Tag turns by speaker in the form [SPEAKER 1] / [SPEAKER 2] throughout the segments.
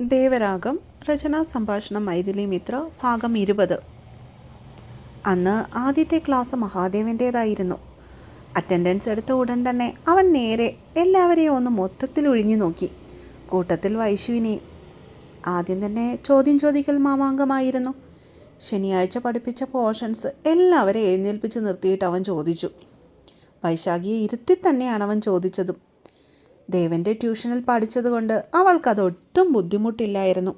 [SPEAKER 1] ദേവരാഗം രചനാ സംഭാഷണം മൈഥിലി മിത്ര ഭാഗം ഇരുപത്. അന്ന് ആദ്യത്തെ ക്ലാസ് മഹാദേവന്റേതായിരുന്നു അറ്റൻഡൻസ് എടുത്ത ഉടൻ തന്നെ അവൻ നേരെ എല്ലാവരെയും ഒന്ന് മൊത്തത്തിൽ ഒഴിഞ്ഞു നോക്കി. കൂട്ടത്തിൽ വൈശുവിനെ. ആദ്യം തന്നെ ചോദ്യം ചോദിക്കൽ മാമാങ്കമായിരുന്നു. ശനിയാഴ്ച പഠിപ്പിച്ച പോർഷൻസ് എല്ലാവരെയും എഴുന്നേൽപ്പിച്ച് നിർത്തിയിട്ട് അവൻ ചോദിച്ചു. വൈശാഖിയെ ഇരുത്തി തന്നെയാണ് അവൻ ചോദിച്ചതും. ദേവന്റെ ട്യൂഷനിൽ പഠിച്ചതുകൊണ്ട് അവൾക്കതൊട്ടും ബുദ്ധിമുട്ടില്ലായിരുന്നു.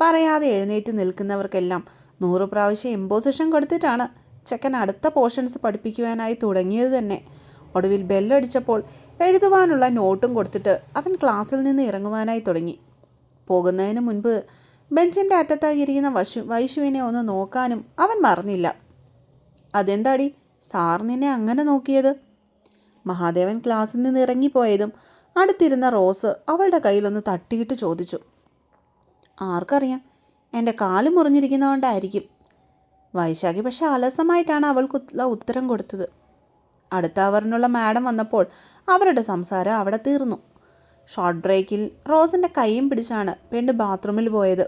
[SPEAKER 1] പറയാതെ എഴുന്നേറ്റ് നിൽക്കുന്നവർക്കെല്ലാം നൂറ് പ്രാവശ്യം ഇമ്പോസിഷൻ കൊടുത്തിട്ടാണ് ചെക്കൻ അടുത്ത പോർഷൻസ് പഠിപ്പിക്കുവാനായി തുടങ്ങിയത് തന്നെ. ഒടുവിൽ ബെല്ലടിച്ചപ്പോൾ എഴുതുവാനുള്ള നോട്ടും കൊടുത്തിട്ട് അവൻ ക്ലാസ്സിൽ നിന്ന് ഇറങ്ങുവാനായി തുടങ്ങി. പോകുന്നതിന് മുൻപ് ബെഞ്ചിന്റെ അറ്റത്തായിരിക്കുന്ന വശു വൈശുവിനെ ഒന്ന് നോക്കാനും അവൻ മറന്നില്ല. അതെന്താടി? സാർ നിന്നെ അങ്ങനെ നോക്കിയത്? മഹാദേവൻ ക്ലാസ്സിൽ നിന്ന് ഇറങ്ങിപ്പോയതും അടുത്തിരുന്ന റോസ് അവളുടെ കയ്യിലൊന്ന് തട്ടിയിട്ട് ചോദിച്ചു. ആർക്കറിയാം? എന്റെ കാൽ മുറിഞ്ഞിരിക്കുന്നതുകൊണ്ടായിരിക്കും വൈശാഖി പക്ഷെ അലസമായിട്ടാണ് അവൾക്കുള്ള ഉത്തരം കൊടുത്തത്. അടുത്ത അവറിനുള്ള മാഡം വന്നപ്പോൾ അവരുടെ സംസാരം അവിടെ തീർന്നു. ഷോർട്ട് ബ്രേക്കിൽ റോസിന്റെ കൈയും പിടിച്ചാണ് പെണ്ണ് ബാത്റൂമിൽ പോയത്.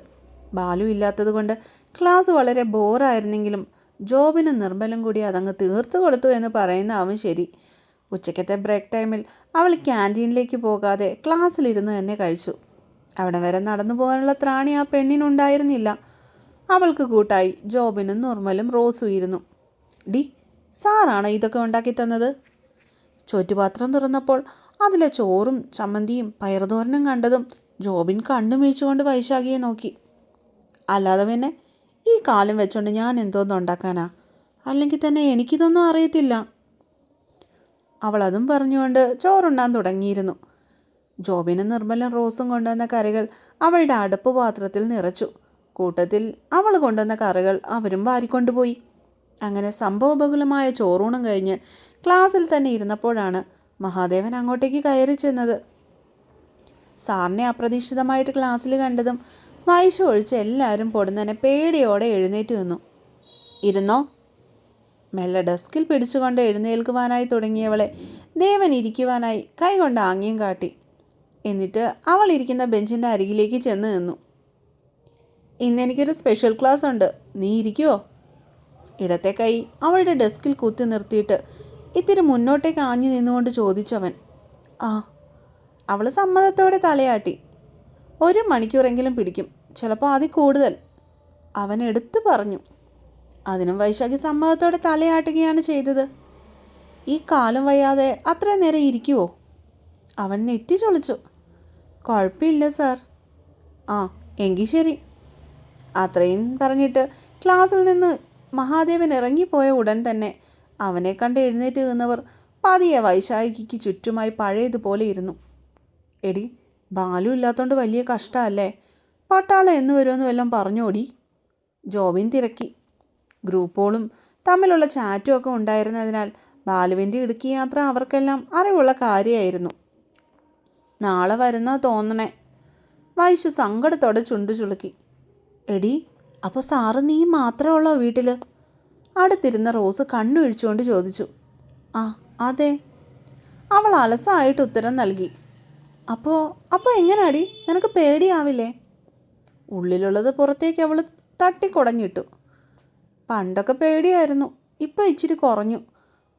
[SPEAKER 1] ബാലു ഇല്ലാത്തത് കൊണ്ട് ക്ലാസ് വളരെ ബോറായിരുന്നെങ്കിലും ജോബിന് നിർബലം കൂടി അതങ്ങ് തീർത്തു കൊടുത്തു എന്ന് പറയുന്ന അവൻ ശരി. ഉച്ചയ്ക്കത്തെ ബ്രേക്ക് ടൈമിൽ അവൾ ക്യാന്റീനിലേക്ക് പോകാതെ ക്ലാസ്സിലിരുന്ന് തന്നെ കഴിച്ചു. അവിടെ വരെ നടന്നു പോകാനുള്ള ത്രാണി ആ പെണ്ണിനുണ്ടായിരുന്നില്ല. അവൾക്ക് കൂട്ടായി ജോബിനും നിർമ്മലും റോസും ഇരുന്നു ഡി സാറാണോ ഇതൊക്കെ ഉണ്ടാക്കി തന്നത്? ചോറ്റുപാത്രം തുറന്നപ്പോൾ അതിലെ ചോറും ചമ്മന്തിയും പയറുതോരനും കണ്ടതും ജോബിൻ കണ്ണു വീഴ്ചുകൊണ്ട് വൈശാഖിയെ നോക്കി. അല്ലാതെ പിന്നെ ഈ കാലം വെച്ചുകൊണ്ട് ഞാൻ എന്തോന്ന് ഉണ്ടാക്കാനാ? അല്ലെങ്കിൽ തന്നെ എനിക്കിതൊന്നും അറിയത്തില്ല. അവൾ അതും പറഞ്ഞുകൊണ്ട് ചോറുണ്ണാൻ തുടങ്ങിയിരുന്നു. ജോബിനും നിർമ്മലും റോസും കൊണ്ടുവന്ന കറികൾ അവളുടെ അടുപ്പ് പാത്രത്തിൽ നിറച്ചു. കൂട്ടത്തിൽ അവൾ കൊണ്ടുവന്ന കറികൾ അവരും വാരിക്കൊണ്ടുപോയി. അങ്ങനെ സംഭവബഹുലമായ ചോറൂണും കഴിഞ്ഞ് ക്ലാസ്സിൽ തന്നെ ഇരുന്നപ്പോഴാണ് മഹാദേവൻ അങ്ങോട്ടേക്ക് കയറി ചെന്നത്. സാറിനെ അപ്രതീക്ഷിതമായിട്ട് ക്ലാസ്സിൽ കണ്ടതും വായിച്ചു ഒഴിച്ച് എല്ലാവരും പൊടുന്നനെ പേടിയോടെ എഴുന്നേറ്റ് നിന്നു. ഇരുന്നോ? മെല്ലെ ഡെസ്കിൽ പിടിച്ചുകൊണ്ട് എഴുന്നേൽക്കുവാനായി തുടങ്ങിയവളെ ദേവൻ ഇരിക്കുവാനായി കൈകൊണ്ട് ആംഗ്യം കാട്ടി. എന്നിട്ട് അവൾ ഇരിക്കുന്ന ബെഞ്ചിന്റെ അരികിലേക്ക് ചെന്ന് നിന്നു. ഇന്നെനിക്കൊരു സ്പെഷ്യൽ ക്ലാസ് ഉണ്ട്. നീ ഇരിക്കുവോ? ഇടത്തെ കൈ അവളുടെ ഡെസ്കിൽ കുത്തി നിർത്തിയിട്ട് ഇത്തിരി മുന്നോട്ടേക്ക് ആഞ്ഞു നിന്നുകൊണ്ട് ചോദിച്ചവൻ. ആ. അവൾ സമ്മതത്തോടെ തലയാട്ടി. ഒരു മണിക്കൂറെങ്കിലും പിടിക്കും. ചിലപ്പോൾ അതിൽ കൂടുതൽ. അവൻ എടുത്തു പറഞ്ഞു. അതിനും വൈശാഖി സമ്മതത്തോടെ തലയാട്ടുകയാണ് ചെയ്തത്. ഈ കാലം വയ്യാതെ അത്ര നേരം ഇരിക്കുവോ? അവൻ നെറ്റി ചൊളിച്ചു. കുഴപ്പമില്ല സാർ. ആ എങ്കിൽ ശരി. അത്രയും പറഞ്ഞിട്ട് ക്ലാസ്സിൽ നിന്ന് മഹാദേവൻ ഇറങ്ങിപ്പോയ ഉടൻ തന്നെ അവനെ കണ്ട് എഴുന്നേറ്റ് നിന്നവർ പതിയെ വൈശാഖിക്ക് ചുറ്റുമായി പഴയതുപോലെ ഇരുന്നു. എടി ബാലു ഇല്ലാത്തതുകൊണ്ട് വലിയ കഷ്ടമല്ലേ? പട്ടാളം എന്ന് വരുമെന്ന് വല്ലതും പറഞ്ഞോടി. ജോബിൻ തിരക്കി. ഗ്രൂപ്പുകളും തമ്മിലുള്ള ചാറ്റും ഒക്കെ ഉണ്ടായിരുന്നതിനാൽ ബാലുവിന്റെ ഇടുക്കി യാത്ര അവർക്കെല്ലാം അറിവുള്ള കാര്യമായിരുന്നു. നാളെ വരുന്ന തോന്നണേ. വൈശു സങ്കടത്തോടെ ചുണ്ടു ചുളുക്കി. എടി അപ്പോൾ സാറ് നീ മാത്രമേ ഉള്ളോ വീട്ടിൽ അടുത്തിരുന്ന റോസ് കണ്ണുവിഴിച്ചുകൊണ്ട് ചോദിച്ചു. ആ അതെ. അവൾ അലസായിട്ട് ഉത്തരം നൽകി. അപ്പോൾ അപ്പോൾ എങ്ങനാടി? നിനക്ക് പേടിയാവില്ലേ? ഉള്ളിലുള്ളത് പുറത്തേക്ക് അവൾ തട്ടിക്കുടഞ്ഞിട്ടു. പണ്ടൊക്കെ പേടിയായിരുന്നു. ഇപ്പം ഇച്ചിരി കുറഞ്ഞു.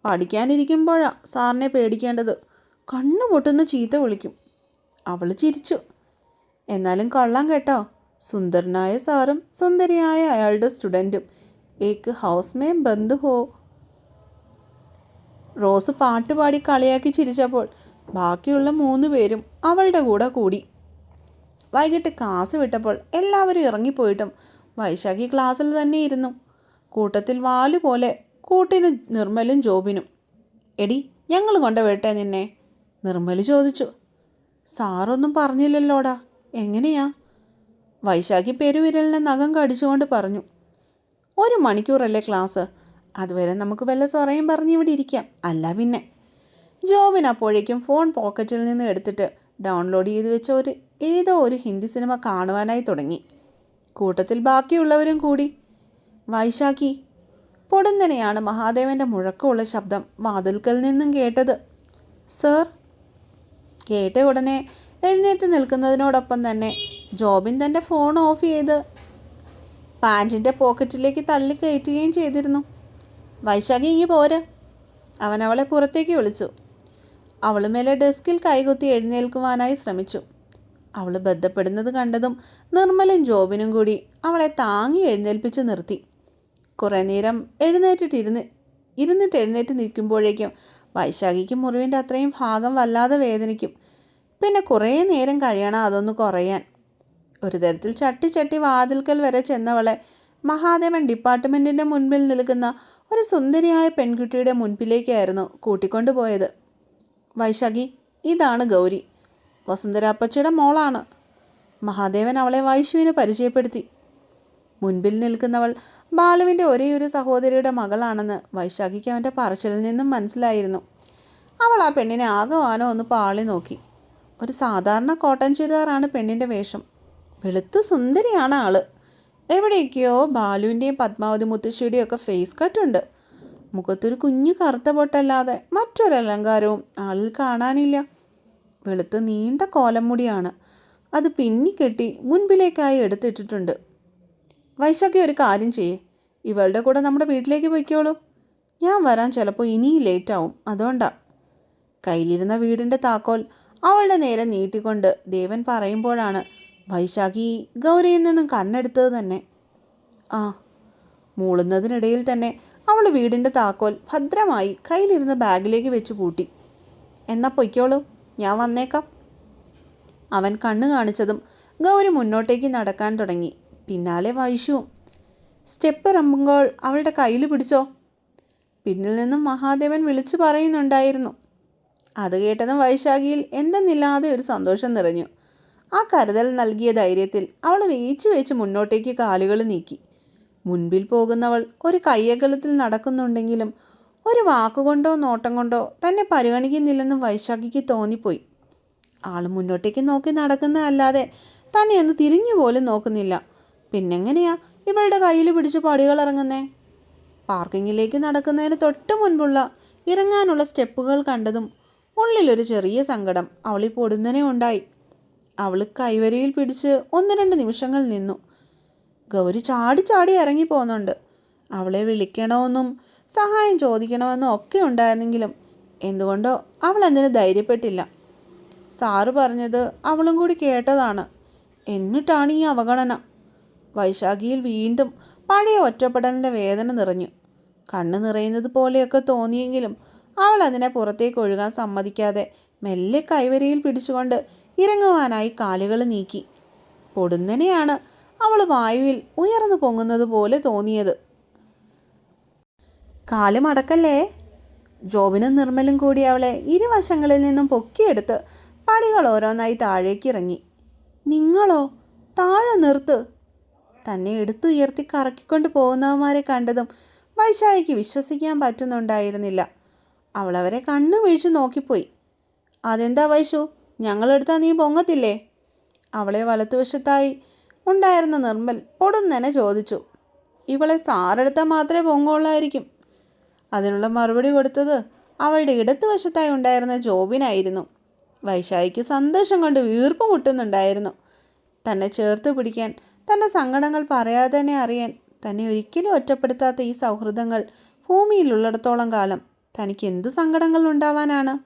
[SPEAKER 1] പഠിക്കാനിരിക്കുമ്പോഴാണ് സാറിനെ പേടിക്കേണ്ടത്. കണ്ണു പൊട്ടുന്ന ചീത്ത വിളിക്കും. അവൾ ചിരിച്ചു. എന്നാലും കൊള്ളാം കേട്ടോ. സുന്ദരനായ സാറും സുന്ദരിയായ അയാളുടെ സ്റ്റുഡന്റും ഏക്ക് ഹൗസ് മേ ബന്ധു ഹോ. റോസ് പാട്ടുപാടി കളിയാക്കി ചിരിച്ചപ്പോൾ ബാക്കിയുള്ള മൂന്ന് പേരും അവളുടെ കൂടെ കൂടി. വൈകിട്ട് ക്ലാസ് വിട്ടപ്പോൾ എല്ലാവരും ഇറങ്ങിപ്പോയിട്ടും വൈശാഖി ക്ലാസ്സിൽ തന്നെ ഇരുന്നു. കൂട്ടത്തിൽ വാലുപോലെ കൂട്ടിനും നിർമ്മലും ജോബിനും. എടി ഞങ്ങൾ കൊണ്ടുപോയിട്ടെ നിന്നെ? നിർമ്മൽ ചോദിച്ചു. സാറൊന്നും പറഞ്ഞില്ലല്ലോടാ. എങ്ങനെയാ? വൈശാഖി പെരുവിരലിനെ നഖം കടിച്ചുകൊണ്ട് പറഞ്ഞു. ഒരു മണിക്കൂറല്ലേ ക്ലാസ്? അതുവരെ നമുക്ക് വല്ല സൊറയും പറഞ്ഞ് ഇവിടെ ഇരിക്കാം. അല്ല പിന്നെ. ജോബിൻ അപ്പോഴേക്കും ഫോൺ പോക്കറ്റിൽ നിന്ന് എടുത്തിട്ട് ഡൗൺലോഡ് ചെയ്ത് വെച്ച ഒരു ഏതോ ഒരു ഹിന്ദി സിനിമ കാണുവാനായി തുടങ്ങി. കൂട്ടത്തിൽ ബാക്കിയുള്ളവരും കൂടി വൈശാഖി. പൊടുന്നനെയാണ് മഹാദേവന്റെ മുഴക്കമുള്ള ശബ്ദം വാതിൽക്കൽ നിന്നും കേട്ടത്. സർ കേട്ട ഉടനെ എഴുന്നേറ്റ് നിൽക്കുന്നതിനോടൊപ്പം തന്നെ ജോബിൻ തന്റെ ഫോൺ ഓഫ് ചെയ്ത് പാന്റിന്റെ പോക്കറ്റിലേക്ക് തള്ളി കയറ്റുകയും ചെയ്തിരുന്നു. വൈശാഖി ഇങ്ങി പോര്. അവൻ അവളെ പുറത്തേക്ക് വിളിച്ചു. അവൾ മേലെ ഡെസ്കിൽ കൈകുത്തി എഴുന്നേൽക്കുവാനായി ശ്രമിച്ചു. അവൾ ബന്ധപ്പെടുന്നത് കണ്ടതും നിർമ്മലും ജോബിനും കൂടി അവളെ താങ്ങി എഴുന്നേൽപ്പിച്ച് നിർത്തി. കുറേ നേരം എഴുന്നേറ്റിട്ടിരുന്ന് ഇരുന്നിട്ട് എഴുന്നേറ്റ് നിൽക്കുമ്പോഴേക്കും വൈശാഖിക്ക് മുറിവിന്റെ അത്രയും ഭാഗം വല്ലാതെ വേദനിക്കും. പിന്നെ കുറേ നേരം കഴിയണം അതൊന്ന് കുറയാൻ. ഒരു തരത്തിൽ ചട്ടി ചട്ടി വാതിൽക്കൽ വരെ ചെന്നവളെ മഹാദേവൻ ഡിപ്പാർട്ട്മെന്റിന്റെ മുൻപിൽ നിൽക്കുന്ന ഒരു സുന്ദരിയായ പെൺകുട്ടിയുടെ മുൻപിലേക്കായിരുന്നു കൂട്ടിക്കൊണ്ടുപോയത് വൈശാഖി ഇതാണ് ഗൗരി. വസുന്ധരാപ്പച്ചയുടെ മോളാണ്. മഹാദേവൻ അവളെ വൈശുവിന് പരിചയപ്പെടുത്തി. മുൻപിൽ നിൽക്കുന്നവൾ ബാലുവിന്റെ ഒരേയൊരു സഹോദരിയുടെ മകളാണെന്ന് വൈശാഖിക്ക് അവന്റെ പറച്ചിലിൽ നിന്നും മനസ്സിലായിരുന്നു. അവൾ ആ പെണ്ണിനെ ആകമാനോ ഒന്ന് പാളി നോക്കി. ഒരു സാധാരണ കോട്ടൺ ചുരിദാറാണ് പെണ്ണിന്റെ വേഷം. വെളുത്ത് സുന്ദരിയാണ് ആൾ. എവിടെയൊക്കെയോ ബാലുവിന്റെയും പത്മാവതി മുത്തശ്ശിയുടെയും ഒക്കെ ഫേസ് കട്ടുണ്ട് മുഖത്തൊരു കുഞ്ഞു കറുത്ത പൊട്ടല്ലാതെ മറ്റൊരലങ്കാരവും ആളിൽ കാണാനില്ല. വെളുത്ത് നീണ്ട കോലമുടിയാണ് അത് പിന്നിക്കെട്ടി മുൻപിലേക്കായി എടുത്തിട്ടിട്ടുണ്ട്. വൈശാഖി ഒരു കാര്യം ചെയ്യേ. ഇവളുടെ കൂടെ നമ്മുടെ വീട്ടിലേക്ക് പോയിക്കോളൂ. ഞാൻ വരാൻ ചിലപ്പോൾ ഇനിയും ലേറ്റാവും. അതുകൊണ്ടാ. കയ്യിലിരുന്ന വീടിന്റെ താക്കോൽ അവളുടെ നേരെ നീട്ടിക്കൊണ്ട് ദേവൻ പറയുമ്പോഴാണ് വൈശാഖി ഗൗരിയിൽ നിന്നും കണ്ണെടുത്തത് തന്നെ. ആ മൂളുന്നതിനിടയിൽ തന്നെ അവൾ വീടിന്റെ താക്കോൽ ഭദ്രമായി കയ്യിലിരുന്ന ബാഗിലേക്ക് വെച്ച് പൂട്ടി. എന്നാ പൊയ്ക്കോളൂ ഞാൻ വന്നേക്കാം. അവൻ കണ്ണു കാണിച്ചതും ഗൗരി മുന്നോട്ടേക്ക് നടക്കാൻ തുടങ്ങി. പിന്നാലെ വൈശുവും സ്റ്റെപ്പ് ഇറങ്ങുമ്പോൾ അവളുടെ കയ്യിൽ പിടിച്ചോ? പിന്നിൽ നിന്നും മഹാദേവൻ വിളിച്ചു പറയുന്നുണ്ടായിരുന്നു. അത് കേട്ടതും വൈശാഖിയിൽ എന്തെന്നില്ലാതെ ഒരു സന്തോഷം നിറഞ്ഞു. ആ കരുതൽ നൽകിയ ധൈര്യത്തിൽ അവൾ വേച്ചു വേച്ച് മുന്നോട്ടേക്ക് കാലുകൾ നീക്കി. മുൻപിൽ പോകുന്നവൾ ഒരു കയ്യകലത്തിൽ നടക്കുന്നുണ്ടെങ്കിലും ഒരു വാക്കുകൊണ്ടോ നോട്ടം കൊണ്ടോ തന്നെ പരിഗണിക്കുന്നില്ലെന്നും വൈശാഖിക്ക് തോന്നിപ്പോയി. ആൾ മുന്നോട്ടേക്ക് നോക്കി നടക്കുന്നതല്ലാതെ തന്നെ ഒന്ന് തിരിഞ്ഞു പോലും നോക്കുന്നില്ല. പിന്നെങ്ങനെയാ ഇവളുടെ കയ്യിൽ പിടിച്ച് പടികൾ ഇറങ്ങുന്നേ? പാർക്കിങ്ങിലേക്ക് നടക്കുന്നതിന് തൊട്ട് മുൻപുള്ള ഇറങ്ങാനുള്ള സ്റ്റെപ്പുകൾ കണ്ടതും ഉള്ളിലൊരു ചെറിയ സങ്കടം അവളി പൊടുന്നനെ ഉണ്ടായി. അവൾ കൈവരിയിൽ പിടിച്ച് ഒന്ന് രണ്ട് നിമിഷങ്ങൾ നിന്നു. ഗൗരി ചാടി ചാടി ഇറങ്ങി പോകുന്നുണ്ട് അവളെ വിളിക്കണമെന്നും സഹായം ചോദിക്കണമെന്നും ഒക്കെ ഉണ്ടായിരുന്നെങ്കിലും എന്തുകൊണ്ടോ അവൾ അതിന് ധൈര്യപ്പെട്ടില്ല. സാറ് പറഞ്ഞത് അവളും കൂടി കേട്ടതാണ്. എന്നിട്ടാണ് ഈ അവഗണന. വൈശാഖിയിൽ വീണ്ടും പഴയ ഒറ്റപ്പെടലിന്റെ വേദന നിറഞ്ഞു. കണ്ണ് നിറയുന്നത് പോലെയൊക്കെ തോന്നിയെങ്കിലും അവൾ അതിനെ പുറത്തേക്ക് ഒഴുകാൻ സമ്മതിക്കാതെ മെല്ലെ കൈവരിയിൽ പിടിച്ചുകൊണ്ട് ഇറങ്ങുവാനായി കാലുകൾ നീക്കി. പൊടുന്നനെയാണ് അവൾ വായുവിൽ ഉയർന്നു പൊങ്ങുന്നത് പോലെ തോന്നിയത്. കാൽ മടക്കല്ലേ? ജോബിനും നിർമ്മലും കൂടി അവളെ ഇരുവശങ്ങളിൽ നിന്നും പൊക്കിയെടുത്ത് പടികൾ ഓരോന്നായി താഴേക്കിറങ്ങി. നിങ്ങളോ? താഴെ നിർത്ത്. തന്നെ എടുത്തുയർത്തി കറക്കിക്കൊണ്ട് പോകുന്നവന്മാരെ കണ്ടതും വൈശാഖിക്ക് വിശ്വസിക്കാൻ പറ്റുന്നുണ്ടായിരുന്നില്ല. അവളവരെ കണ്ണു വീഴ്ച നോക്കിപ്പോയി. അതെന്താ വൈശു? ഞങ്ങളെടുത്താൽ നീ പൊങ്ങത്തില്ലേ? അവളെ വലത്തുവശത്തായി ഉണ്ടായിരുന്ന നിർമ്മൽ പൊടുന്നനെ ചോദിച്ചു. ഇവളെ സാറെടുത്താൽ മാത്രമേ പൊങ്ങുള്ളായിരിക്കും. അതിനുള്ള മറുപടി കൊടുത്തത് അവളുടെ ഇടത്തുവശത്തായി ഉണ്ടായിരുന്ന ജോബിനായിരുന്നു. വൈശാഖിക്ക് സന്തോഷം കൊണ്ട് വീർപ്പ് മുട്ടുന്നുണ്ടായിരുന്നു. തന്നെ ചേർത്ത് പിടിക്കാൻ തന്റെ സങ്കടങ്ങൾ പറയാതെ തന്നെ അറിയാൻ തന്നെ ഒരിക്കലും ഒറ്റപ്പെടുത്താത്ത ഈ സൗഹൃദങ്ങൾ ഭൂമിയിലുള്ളിടത്തോളം കാലം തനിക്ക് എന്ത് സങ്കടങ്ങൾ ഉണ്ടാവാനാണ്?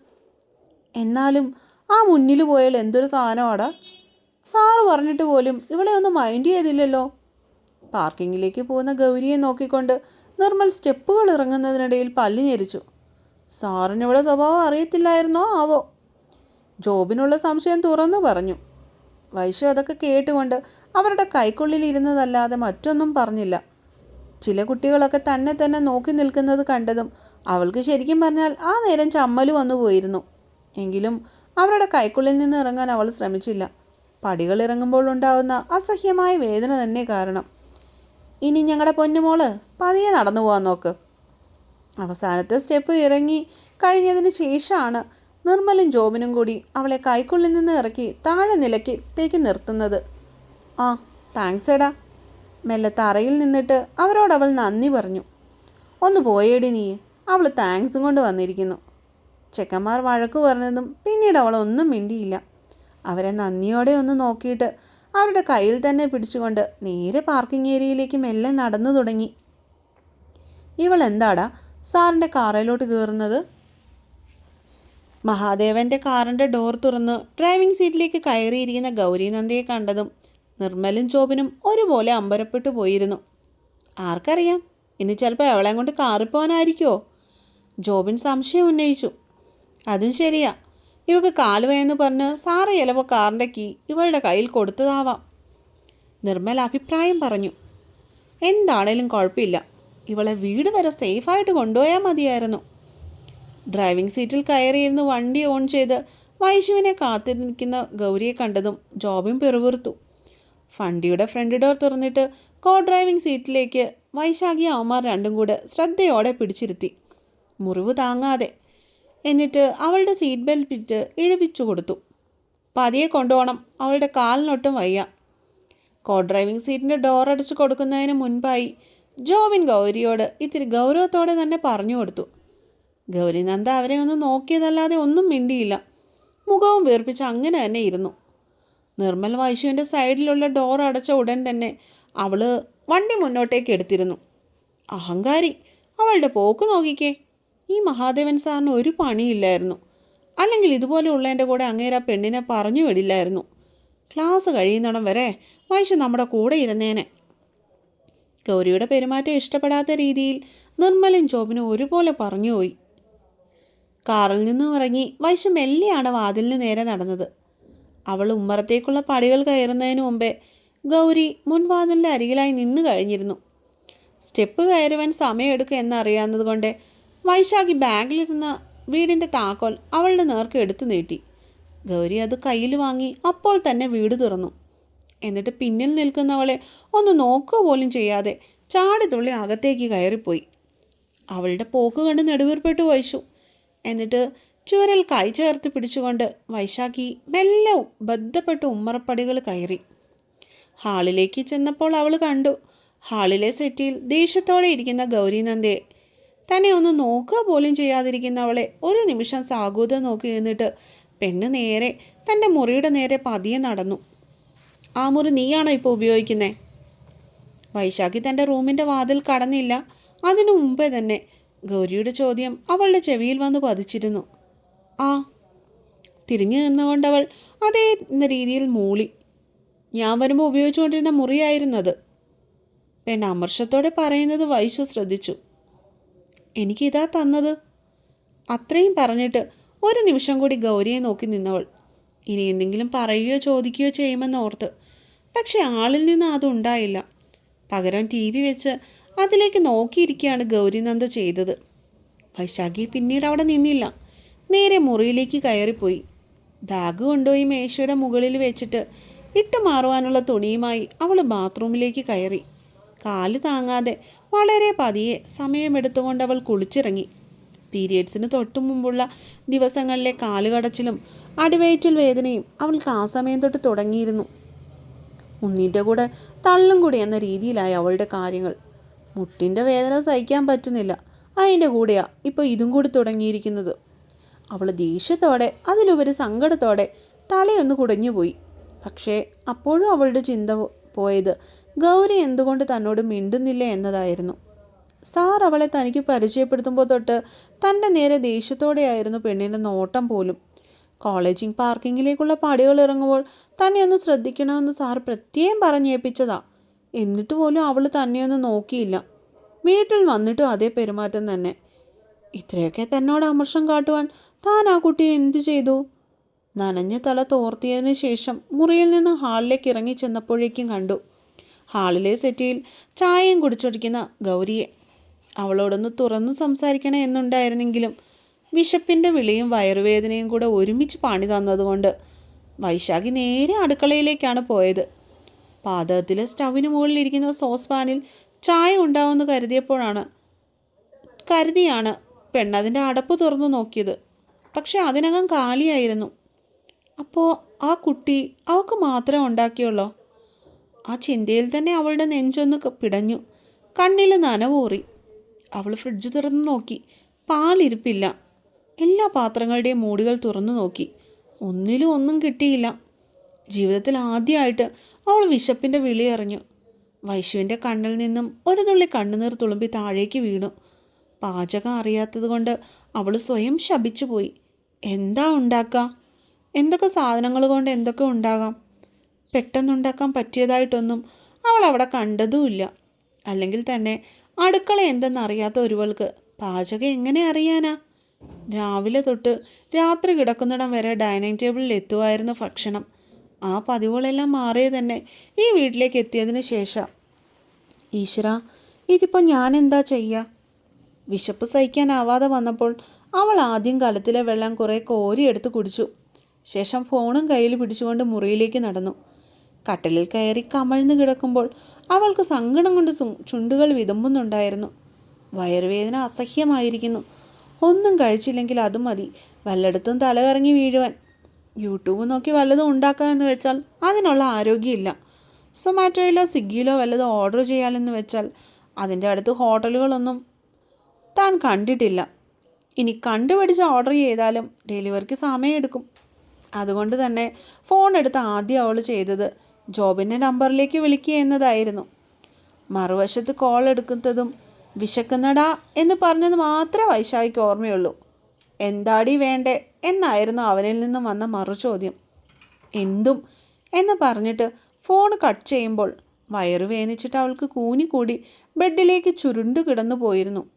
[SPEAKER 1] എന്നാലും ആ മുന്നിൽ പോയാൽ എന്തൊരു സാധനമാടാ? സാറ് പറഞ്ഞിട്ട് പോലും ഇവളെ ഒന്നും മൈൻഡ് ചെയ്തില്ലല്ലോ. പാർക്കിങ്ങിലേക്ക് പോകുന്ന ഗൗരിയെ നോക്കിക്കൊണ്ട് നിർമ്മൽ സ്റ്റെപ്പുകൾ ഇറങ്ങുന്നതിനിടയിൽ പല്ല് ഞെരിച്ചു. സാറിന് ഇവിടെ സ്വഭാവം അറിയത്തില്ലായിരുന്നോ? ആവോ? ജോബിനുള്ള സംശയം തുറന്നു പറഞ്ഞു. വൈശു അതൊക്കെ കേട്ടുകൊണ്ട് അവരുടെ കൈക്കുള്ളിൽ ഇരുന്നതല്ലാതെ മറ്റൊന്നും പറഞ്ഞില്ല. ചില കുട്ടികളൊക്കെ തന്നെ തന്നെ നോക്കി നിൽക്കുന്നത് കണ്ടതും അവൾക്ക് ശരിക്കും പറഞ്ഞാൽ ആ നേരം ചമ്മൽ വന്നു പോയിരുന്നു. എങ്കിലും അവരുടെ കൈക്കുള്ളിൽ നിന്ന് ഇറങ്ങാൻ അവൾ ശ്രമിച്ചില്ല. പടികൾ ഇറങ്ങുമ്പോൾ ഉണ്ടാവുന്ന അസഹ്യമായ വേദന തന്നെ കാരണം. ഇനി ഞങ്ങളുടെ പൊന്നുമോൾ പതിയെ നടന്നു പോകാൻ നോക്ക്. അവസാനത്തെ സ്റ്റെപ്പ് ഇറങ്ങി കഴിഞ്ഞതിന് ശേഷമാണ് നിർമ്മലും ജോബിനും കൂടി അവളെ കൈക്കുള്ളിൽ നിന്ന് ഇറക്കി താഴെ നിലയ്ക്ക് തേക്ക് നിർത്തുന്നത്. ആ താങ്ക്സ് എടാ. മെല്ലെ തറയിൽ നിന്നിട്ട് അവരോട് അവൾ നന്ദി പറഞ്ഞു. ഒന്ന് പോയേടി നീ. അവൾ താങ്ക്സും കൊണ്ട് വന്നിരിക്കുന്നു. ചെക്കന്മാർ വഴക്ക് പറഞ്ഞതും പിന്നീട് അവൾ ഒന്നും മിണ്ടിയില്ല. അവരെ നന്ദിയോടെ ഒന്ന് നോക്കിയിട്ട് അവരുടെ കയ്യിൽ തന്നെ പിടിച്ചുകൊണ്ട് നേരെ പാർക്കിംഗ് ഏരിയയിലേക്ക് മെല്ലെ നടന്നു തുടങ്ങി. ഇവൾ എന്താടാ? സാറിന്റെ കാറിലോട്ട് കയറുന്നത്? മഹാദേവന്റെ കാറിന്റെ ഡോർ തുറന്ന് ഡ്രൈവിംഗ് സീറ്റിലേക്ക് കയറിയിരിക്കുന്ന ഗൗരീനന്ദയെ കണ്ടതും നിർമ്മലും ചോബിനും ഒരുപോലെ അമ്പരപ്പെട്ടു പോയിരുന്നു. ആർക്കറിയാം? ഇനി ചിലപ്പോൾ അവളെ കൊണ്ട് കാറിൽ പോകാനായിരിക്കുമോ ജോബിൻ സംശയം ഉന്നയിച്ചു. അതും ശരിയാ. ഇവക്ക് കാലുവയെന്ന് പറഞ്ഞ് സാറ് ചിലപ്പോൾ കാറിന്റെ കീ ഇവളുടെ കയ്യിൽ കൊടുത്തതാവാം. നിർമ്മല അഭിപ്രായം പറഞ്ഞു. എന്താണേലും കുഴപ്പമില്ല. ഇവളെ വീട് വരെ സേഫായിട്ട് കൊണ്ടുപോയാൽ മതിയായിരുന്നു. ഡ്രൈവിംഗ് സീറ്റിൽ കയറിയിരുന്ന് വണ്ടി ഓൺ ചെയ്ത് വൈശുവിനെ കാത്തിരിക്കുന്ന ഗൗരിയെ കണ്ടതും ജോബിൻ പിറുപിറുത്തു. ഫണ്ടിയുടെ ഫ്രണ്ട് ഡോർ തുറന്നിട്ട് കോ ഡ്രൈവിംഗ് സീറ്റിലേക്ക് വൈശാഖി അവന്മാർ രണ്ടും കൂടെ ശ്രദ്ധയോടെ പിടിച്ചിരുത്തി. മുറിവ് താങ്ങാതെ. എന്നിട്ട് അവളുടെ സീറ്റ് ബെൽറ്റ് ഇട്ട് ഇഴവിച്ചു കൊടുത്തു. പതിയെ കൊണ്ടുപോകണം. അവളുടെ കാലിനൊട്ടും വയ്യ. കോ ഡ്രൈവിംഗ് സീറ്റിന്റെ ഡോർ അടച്ചു കൊടുക്കുന്നതിന് മുൻപായി ജോബിൻ ഗൗരിയോട് ഇത്തിരി ഗൗരവത്തോടെ തന്നെ പറഞ്ഞു കൊടുത്തു. ഗൗരിനന്ദ അവരെ ഒന്ന് നോക്കിയതല്ലാതെ ഒന്നും മിണ്ടിയില്ല. മുഖവും വീർപ്പിച്ച് അങ്ങനെ തന്നെ ഇരുന്നു. നിർമ്മൽ വൈശുവിന്റെ സൈഡിലുള്ള ഡോർ അടച്ച ഉടൻ തന്നെ അവൾ വണ്ടി മുന്നോട്ടേക്ക് എടുത്തിരുന്നു. അഹങ്കാരി അവളുടെ പോക്ക് നോക്കിക്കേ. ഈ മഹാദേവൻ സാറിന് ഒരു പണിയില്ലായിരുന്നു. അല്ലെങ്കിൽ ഇതുപോലെ ഉള്ളതിന്റെ കൂടെ അങ്ങേര പെണ്ണിനെ പറഞ്ഞു വിടില്ലായിരുന്നു. ക്ലാസ് കഴിയുന്നിടം വരെ വൈശു നമ്മുടെ കൂടെ ഇരുന്നേനെ. ഗൗരിയുടെ പെരുമാറ്റം ഇഷ്ടപ്പെടാത്ത രീതിയിൽ നിർമ്മലും ജോബിനും ഒരുപോലെ പറഞ്ഞുപോയി കാറിൽ നിന്നും ഇറങ്ങി വൈശു മെല്ലെയാണ് വാതിലിന് നേരെ നടന്നത്. അവൾ ഉമ്മറത്തേക്കുള്ള പടികൾ കയറുന്നതിന് മുമ്പേ ഗൗരി മുൻവാതിലിന്റെ അരികിലായി നിന്നു കഴിഞ്ഞിരുന്നു. സ്റ്റെപ്പ് കയറുവാൻ സമയമെടുക്കുക എന്നറിയാവുന്നത് കൊണ്ട് വൈശാഖി ബാഗിലിരുന്ന വീടിന്റെ താക്കോൽ അവളുടെ നേർക്ക് എടുത്തു നീട്ടി. ഗൗരി അത് കയ്യിൽ വാങ്ങി അപ്പോൾ തന്നെ വീട് തുറന്നു. എന്നിട്ട് പിന്നിൽ നിൽക്കുന്നവളെ ഒന്ന് നോക്കുക പോലും ചെയ്യാതെ ചാടി തുള്ളി അകത്തേക്ക് കയറിപ്പോയി. അവളുടെ പോക്ക് കണ്ട് നെടുവീർപ്പെട്ടു വൈശു. എന്നിട്ട് ചുവരിൽ കൈ ചേർത്ത് പിടിച്ചുകൊണ്ട് വൈശാഖി മെല്ലെ ബന്ധപ്പെട്ട് ഉമ്മറപ്പടികൾ കയറി. ഹാളിലേക്ക് ചെന്നപ്പോൾ അവൾ കണ്ടു. ഹാളിലെ സെറ്റിയിൽ ദേഷ്യത്തോടെ ഇരിക്കുന്ന ഗൗരീനന്ദയെ. തന്നെ ഒന്ന് നോക്കുക പോലും ചെയ്യാതിരിക്കുന്ന അവളെ ഒരു നിമിഷം സാഗൂതം നോക്കി നിന്നിട്ട് പെണ്ണ് നേരെ തന്റെ മുറിയുടെ നേരെ പതിയെ നടന്നു. ആ മുറി നീയാണോ ഇപ്പോൾ ഉപയോഗിക്കുന്നത് വൈശാഖി തന്റെ റൂമിന്റെ വാതിൽ കടന്നില്ല. അതിനു മുമ്പേ തന്നെ ഗൗരിയുടെ ചോദ്യം അവളുടെ ചെവിയിൽ വന്ന് പതിച്ചിരുന്നു. ആ തിരിഞ്ഞു നിന്നുകൊണ്ടവൾ അതേ എന്ന രീതിയിൽ മൂളി. ഞാൻ വരുമ്പോൾ ഉപയോഗിച്ചുകൊണ്ടിരുന്ന മുറിയായിരുന്നത് പെണ്ണ് അമർഷത്തോടെ പറയുന്നത് വൈശു ശ്രദ്ധിച്ചു. എനിക്കിതാ തന്നത്. അത്രയും പറഞ്ഞിട്ട് ഒരു നിമിഷം കൂടി ഗൗരിയെ നോക്കി നിന്നവൾ. ഇനി എന്തെങ്കിലും പറയുകയോ ചോദിക്കുകയോ ചെയ്യുമെന്ന് ഓർത്ത്. പക്ഷെ ആളിൽ നിന്ന് അതുണ്ടായില്ല പകരം ടി വി വെച്ച് അതിലേക്ക് നോക്കിയിരിക്കുകയാണ് ഗൗരിനന്ദ ചെയ്തത്. വൈശാഖി പിന്നീട് അവിടെ നിന്നില്ല. നേരെ മുറിയിലേക്ക് കയറിപ്പോയി. ബാഗ് കൊണ്ടുപോയി മേശയുടെ മുകളിൽ വെച്ചിട്ട് ഇട്ട് മാറുവാനുള്ള തുണിയുമായി അവൾ ബാത്റൂമിലേക്ക് കയറി. കാൽ താങ്ങാതെ വളരെ പതിയെ സമയമെടുത്തുകൊണ്ട് അവൾ കുളിച്ചിറങ്ങി. പീരിയഡ്സിന് തൊട്ടു മുമ്പുള്ള ദിവസങ്ങളിലെ കാലുകടച്ചിലും അടിവയറ്റിൽ വേദനയും അവൾക്ക് ആ സമയം തൊട്ട് തുടങ്ങിയിരുന്നു. ഉണ്ണീന്റെ കൂടെ തള്ളും കൂടി എന്ന രീതിയിലായി അവളുടെ കാര്യങ്ങൾ. മുട്ടിന്റെ വേദന സഹിക്കാൻ പറ്റുന്നില്ല. അതിന്റെ കൂടെയാ ഇപ്പോൾ ഇതും കൂടി തുടങ്ങിയിരിക്കുന്നത്. അവൾ ദേഷ്യത്തോടെ അതിലുപരി സങ്കടത്തോടെ തലയൊന്ന് കുടഞ്ഞുപോയി. പക്ഷേ അപ്പോഴും അവളുടെ ചിന്ത പോയത് ഗൗരി എന്തുകൊണ്ട് തന്നോട് മിണ്ടുന്നില്ല എന്നതായിരുന്നു. സാർ അവളെ തനിക്ക് പരിചയപ്പെടുത്തുമ്പോൾ തൊട്ട് തന്റെ നേരെ ദേഷ്യത്തോടെയായിരുന്നു പെണ്ണിന്റെ നോട്ടം പോലും. കോളേജിംഗ് പാർക്കിങ്ങിലേക്കുള്ള പടികൾ ഇറങ്ങുമ്പോൾ തന്നെ ഒന്ന് ശ്രദ്ധിക്കണമെന്ന് സാർ പ്രത്യേകം പറഞ്ഞേൽപ്പിച്ചതാ എന്നിട്ട് പോലും അവൾ തന്നെയൊന്നും നോക്കിയില്ല. വീട്ടിൽ വന്നിട്ടും അതേ പെരുമാറ്റം തന്നെ. ഇത്രയൊക്കെ തന്നോട് അമർഷം കാട്ടുവാൻ താൻ ആ കുട്ടിയെ എന്തു ചെയ്തു? നനഞ്ഞ തല തോർത്തിയതിന് ശേഷം മുറിയിൽ നിന്ന് ഹാളിലേക്ക് ഇറങ്ങി ചെന്നപ്പോഴേക്കും കണ്ടു. ഹാളിലെ സെറ്റിയിൽ ചായയും കുടിച്ചൊടിക്കുന്ന ഗൗരിയെ. അവളോടൊന്ന് തുറന്നു സംസാരിക്കണം എന്നുണ്ടായിരുന്നെങ്കിലും വിശപ്പിന്റെ വിളിയും വയറുവേദനയും കൂടെ ഒരുമിച്ച് പാണി തന്നതുകൊണ്ട് വൈശാഖി നേരെ അടുക്കളയിലേക്കാണ് പോയത്. പാതകത്തിലെ സ്റ്റവിന് മുകളിലിരിക്കുന്ന സോസ് പാനിൽ ചായ ഉണ്ടാവുമെന്ന് കരുതിയപ്പോഴാണ് കരുതിയാണ് പെണ്ണതിന്റെ അടപ്പ് തുറന്നു നോക്കിയത്. പക്ഷെ അതിനകം കാലിയായിരുന്നു. അപ്പോൾ ആ കുട്ടി അവൾക്ക് മാത്രം ഉണ്ടാക്കിയുള്ളോ? ആ ചിന്തയിൽ തന്നെ അവളുടെ നെഞ്ചൊന്ന് പിടഞ്ഞു. കണ്ണിൽ നനവൂറി. അവൾ ഫ്രിഡ്ജ് തുറന്നു നോക്കി. പാലിരിപ്പില്ല. എല്ലാ പാത്രങ്ങളുടെയും മൂടികൾ തുറന്നു നോക്കി. ഒന്നിലും ഒന്നും കിട്ടിയില്ല. ജീവിതത്തിൽ ആദ്യമായിട്ട് അവൾ വിശപ്പിന്റെ വിളി അറിഞ്ഞു. വൈശുവിന്റെ കണ്ണിൽ നിന്നും ഒരു തുള്ളി കണ്ണുനീർ തുളുമ്പി താഴേക്ക് വീണു. പാചകം അറിയാത്തതുകൊണ്ട് അവൾ സ്വയം ശപിച്ചു പോയി. എന്താ ഉണ്ടാക്കുക എന്തൊക്കെ സാധനങ്ങൾ കൊണ്ട് എന്തൊക്കെ ഉണ്ടാകാം? പെട്ടെന്നുണ്ടാക്കാൻ പറ്റിയതായിട്ടൊന്നും അവൾ അവിടെ കണ്ടതുമില്ല. അല്ലെങ്കിൽ തന്നെ അടുക്കള എന്തെന്നറിയാത്ത ഒരുവൾക്ക് പാചകം എങ്ങനെ അറിയാനാ? രാവിലെ തൊട്ട് രാത്രി കിടക്കുന്നിടം വരെ ഡൈനിങ് ടേബിളിൽ എത്തുമായിരുന്നു ഭക്ഷണം. ആ പതിവുകളെല്ലാം മാറിയ തന്നെ ഈ വീട്ടിലേക്ക് എത്തിയതിന് ശേഷം. ഈശ്വര ഇതിപ്പോൾ ഞാൻ എന്താ ചെയ്യുക വിശപ്പ് സഹിക്കാനാവാതെ വന്നപ്പോൾ അവൾ ആദ്യം കലത്തിലെ വെള്ളം കുറേ കോരിയെടുത്ത് കുടിച്ചു. ശേഷം ഫോണും കയ്യിൽ പിടിച്ചുകൊണ്ട് മുറിയിലേക്ക് നടന്നു. കട്ടിലിൽ കയറി കമഴ്ന്നു കിടക്കുമ്പോൾ അവൾക്ക് സങ്കടം കൊണ്ട് ചുണ്ടുകൾ വിതുമ്പുന്നുണ്ടായിരുന്നു. വയറുവേദന അസഹ്യമായിരിക്കുന്നു. ഒന്നും കഴിച്ചില്ലെങ്കിൽ അത് മതി. വല്ലയിടത്തും തലകറങ്ങി വീഴുവാൻ. യൂട്യൂബ് നോക്കി വല്ലതും ഉണ്ടാക്കാമെന്ന് വെച്ചാൽ അതിനുള്ള ആരോഗ്യമില്ല. സൊമാറ്റോയിലോ സ്വിഗ്ഗിയിലോ വല്ലതും ഓർഡർ ചെയ്യാമെന്ന് വെച്ചാൽ അതിന്റെ അടുത്ത് ഹോട്ടലുകളൊന്നും താൻ കണ്ടിട്ടില്ല. ഇനി കണ്ടുപിടിച്ച് ഓർഡർ ചെയ്താലും ഡെലിവറിക്ക് സമയമെടുക്കും. അതുകൊണ്ട് തന്നെ ഫോൺ എടുത്ത് ആദ്യം അവൾ ചെയ്തത് ജോബിന്റെ നമ്പറിലേക്ക് വിളിക്കുക എന്നതായിരുന്നു. മറുവശത്ത് കോൾ എടുക്കുന്നതും വിശക്കുന്നടാ എന്ന് പറഞ്ഞത് മാത്രമേ വൈശാഖിക്ക് ഓർമ്മയുള്ളൂ. എന്താടി വേണ്ടേ? എന്നായിരുന്നു അവനിൽ നിന്നും വന്ന മറുചോദ്യം. എന്തും? എന്ന് പറഞ്ഞിട്ട് ഫോൺ കട്ട് ചെയ്യുമ്പോൾ വയറു വേനിച്ചിട്ട് അവൾക്ക് കൂനിക്കൂടി ബെഡിലേക്ക് ചുരുണ്ടു കിടന്നു പോയിരുന്നു.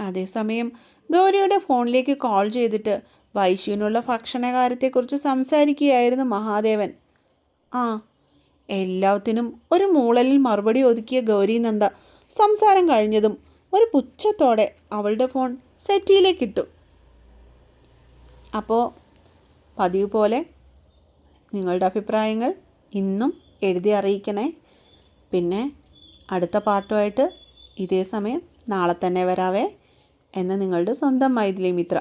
[SPEAKER 1] അതേസമയം ഗൗരിയുടെ ഫോണിലേക്ക് കോൾ ചെയ്തിട്ട് വൈശുവിനുള്ള ഭക്ഷണകാര്യത്തെക്കുറിച്ച് സംസാരിക്കുകയായിരുന്നു മഹാദേവൻ. ആ എല്ലാത്തിനും ഒരു മൂളലിൽ മറുപടി ഒതുക്കിയ ഗൗരി നന്ദ സംസാരം കഴിഞ്ഞതും ഒരു പുച്ഛത്തോടെ അവളുടെ ഫോൺ സെറ്റിയിലേക്ക് ഇട്ടു അപ്പോൾ പതിവ് പോലെ നിങ്ങളുടെ അഭിപ്രായങ്ങൾ ഇന്നും എഴുതി അറിയിക്കണേ. പിന്നെ അടുത്ത പാട്ടുമായിട്ട് ഇതേ സമയം നാളെ തന്നെ വരാവേ എന്ന് നിങ്ങളുടെ സ്വന്തം മൈഥിലി മിത്ര.